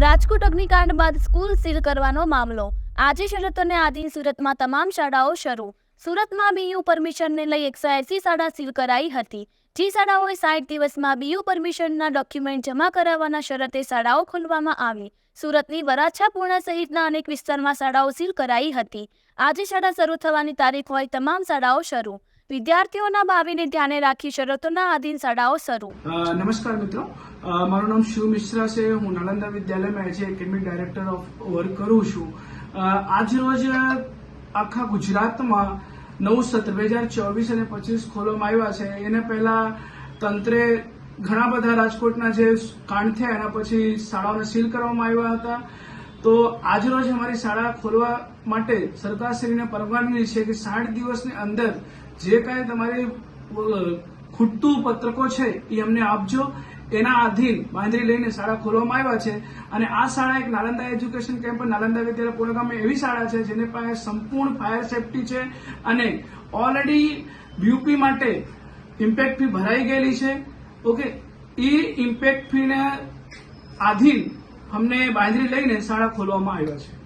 રાજકોટ અગ્નિકાંડ બાદ school seal કરવાનો મામલો. આજે શરતોને આધીન સુરતમાં તમામ શાળાઓ શરૂ. સુરતમાં બીયુ પરમિશનને લઈ એકસો એસી શાળા સીલ કરાઈ હતી. જે શાળાઓએ સાઠ દિવસમાં બીયુ પરમિશનના ડોક્યુમેન્ટ જમા કરાવવાના શરતે શાળાઓ ખોલવામાં આવી. સુરતની વરાછા પૂર્ણા સહિતના અનેક વિસ્તારમાં શાળાઓ સીલ કરાઈ હતી. આજે શાળા શરૂ થવાની તારીખ હોય, તમામ શાળાઓ શરૂ. વિદ્યાર્થીઓના ભાવિને ધ્યાને રાખી શરતોના આધીન શાળાઓ શરૂ. નમસ્કાર મિત્રો. મારું નામ શિવ મિશ્રા છે. હું નાલંદા વિદ્યાલયમાં as academic director of work કરું છું. આજ રોજ આખા ગુજરાતમાં નવું સત્ર બે હજાર ચોવીસ અને પચીસ ખોલવામાં આવ્યા છે. એને પહેલા તંત્રે ઘણા બધા રાજકોટના જે કાંડ થયા, એના પછી શાળાઓને સીલ કરવામાં આવ્યા હતા. તો આજરોજ અમારી શાળા ખોલવા માટે સરકારશ્રીને પરવાનગી છે કે સાઠ દિવસની અંદર જે કાંઈ તમારી ખૂટતું પત્રકો છે એ અમને આપજો. એના આધીન બાંધરી લઈને શાળા ખોલવામાં આવ્યા છે. અને આ શાળા એક નાલંદા એજ્યુકેશન કેમ્પ, નાલંદા વિદ્યાલય પૂર્ણ એવી શાળા છે જેની પાસે સંપૂર્ણ ફાયર સેફટી છે અને ઓલરેડી બ્યુપી માટે ઇમ્પેક્ટ ફી ભરાઈ ગયેલી છે. ઓકે એ ઇમ્પેક્ટ ફીને આધીન અમને બાંધરી લઈને શાળા ખોલવામાં આવ્યા છે.